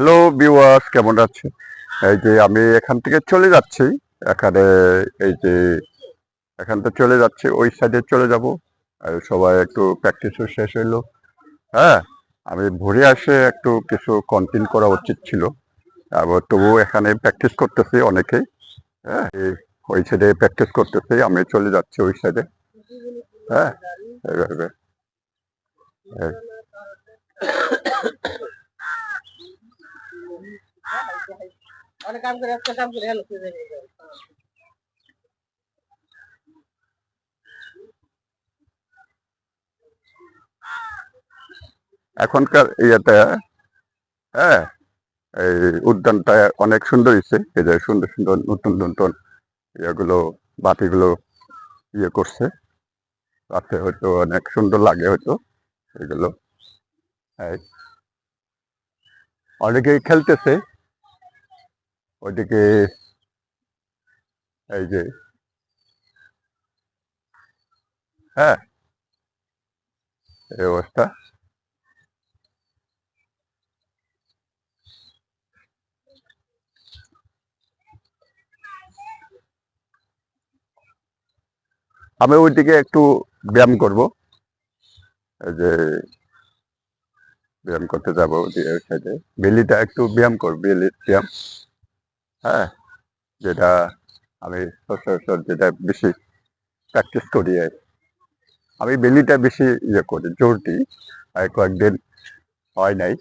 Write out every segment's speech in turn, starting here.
Hello বিওয়াস কেমন আছে? এই যে আমি এখান থেকে চলে যাচ্ছি। এখানে এই যে এখান থেকে চলে যাচ্ছি, ওই সাইডে চলে যাব। সবাই একটু প্র্যাকটিসও শেষ হইল। হ্যাঁ আমি ভোরে আসে একটু কিছু কন্টিনিউ করা উচিত ছিল। আবার তবুও এখানে প্র্যাকটিস করতেছি অনেকেই হ্যাঁ ওই সাইডে প্র্যাকটিস করতেছি, আমি চলে যাচ্ছি ওই সাইডে হ্যাঁ এইভাবে এই। অনেক কাম করে, একটা কাম করে এখনকার ইয়েতে হ্যাঁ এই উদ্যানটা অনেক সুন্দর হয়েছে এই যে সুন্দর সুন্দর নতুন নতুন ইয়েগুলো বাতিগুলো ইয়ে করছে। রাতে হয়তো অনেক সুন্দর লাগে হয়তো এগুলো। অনেকেই খেলতেছে। ওইদিকে এই যে হ্যাঁ এই অবস্থা। আমি ওইদিকে একটু ব্যায়াম করব। এই যে, ব্যায়াম করতে যাব সাইডে। বেলিটা একটু ব্যায়াম করব বেলির ব্যায়াম। হ্যাঁ যেটা আমি সচরাচর যেটা বেশি প্র্যাকটিস করি আর আমি বেলিটা বেশি ইয়ে করি জোর দিই কয়েকদিন হয় নাই।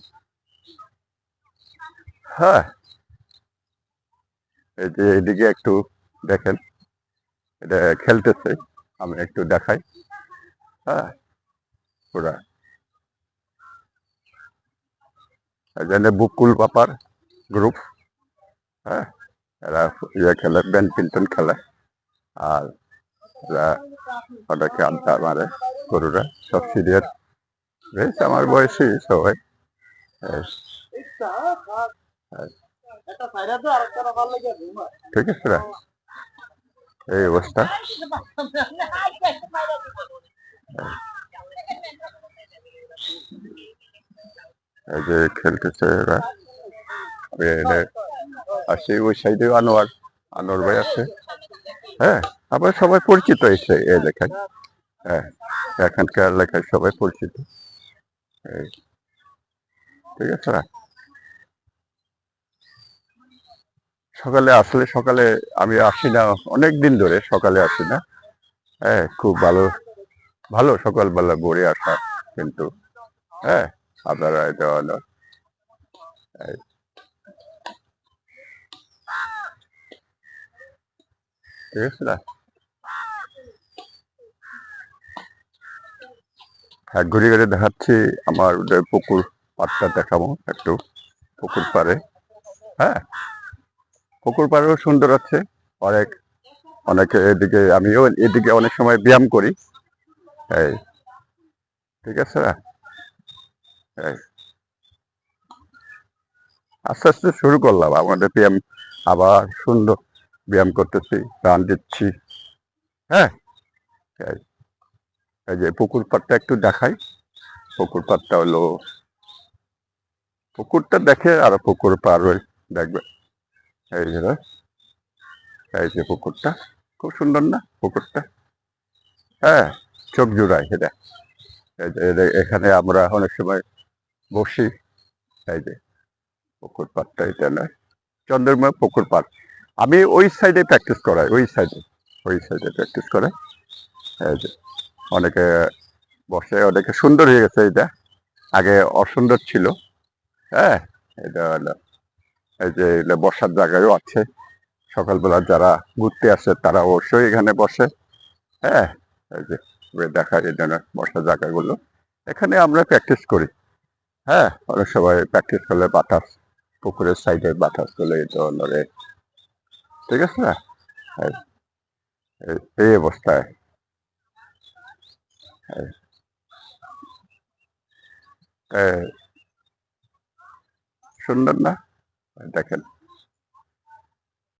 হ্যাঁ এই যে এদিকে একটু দেখেন, এটা খেলতেছে, আমি একটু দেখাই। হ্যাঁ এখানে বুকুল পাপার গ্রুপ হ্যাঁ এরা ইয়ে খেলে, ব্যাডমিন্টন খেলে। আর এরা ওটাকে আড্ডা মারে গরুরা, সব সিনিয়র। বেশ আমার বয়সী সবাই। ঠিক আছে এই অবস্থা। এই যে খেলতেছে এরা। এনে আসি, ওই সাইডে আনোয়ার আনোয়ার ভাই আছে হ্যাঁ আবার সবাই পরিচিত এসে এই লেখায় হ্যাঁ এখানকার লেখায় সবাই পরিচিত। ঠিক আছে সকালে আসলে সকালে আমি আসি না, অনেক দিন ধরে সকালে আসি না। হ্যাঁ খুব ভালো ভালো সকালবেলা ভোরে আসা কিন্তু। হ্যাঁ আপনারা এটা হলো ঠিক ঘুরে ঘুরে দেখাচ্ছি আমার পুকুর পাড়টা দেখাবো একটু পুকুর পাড়ে হ্যাঁ পুকুর পাড়েও সুন্দর আছে অনেক অনেকে এদিকে আমিও এদিকে অনেক সময় ব্যায়াম করি এই ঠিক আছে। আস্তে আস্তে শুরু করলাম আমাদের ব্যায়াম আবার সুন্দর ব্যায়াম করতেছি রান দিচ্ছি। হ্যাঁ? এই। যে পুকুর পাড়টা একটু দেখাই। পুকুর পাড়টা হলো, পুকুরটা দেখে আর পুকুর পার হয়ে দেখবে। এই যে এই যে পুকুরটা, খুব সুন্দর না পুকুরটা? হ্যাঁ চোখ জুড়ায় এটা এখানে আমরা অনেক সময় বসি। এই যে, পুকুর পাড়টা এটা নয়, চন্দ্রময় পুকুর পাড়। আমি ওই সাইডে প্র্যাকটিস করাই, ওই সাইডে ওই সাইডে প্র্যাকটিস করাই। এই যে, অনেকে বসে, অনেকে সুন্দর হয়ে গেছে এটা। আগে অসুন্দর ছিল হ্যাঁ? এটা হলো, এই যে বসার জায়গায়ও আছে। সকালবেলা যারা ঘুরতে আসে, তারা অবশ্যই এখানে বসে হ্যাঁ? এই যে দেখা, এই জন্য বসার জায়গাগুলো। এখানে আমরা প্র্যাকটিস করি হ্যাঁ? অনেক সময় প্র্যাকটিস করলে বাতাস, পুকুরের সাইডে বাতাস করলে এটা নড়ে ঠিক আছে না? এই- অবস্থায়। সুন্দর না? দেখেন।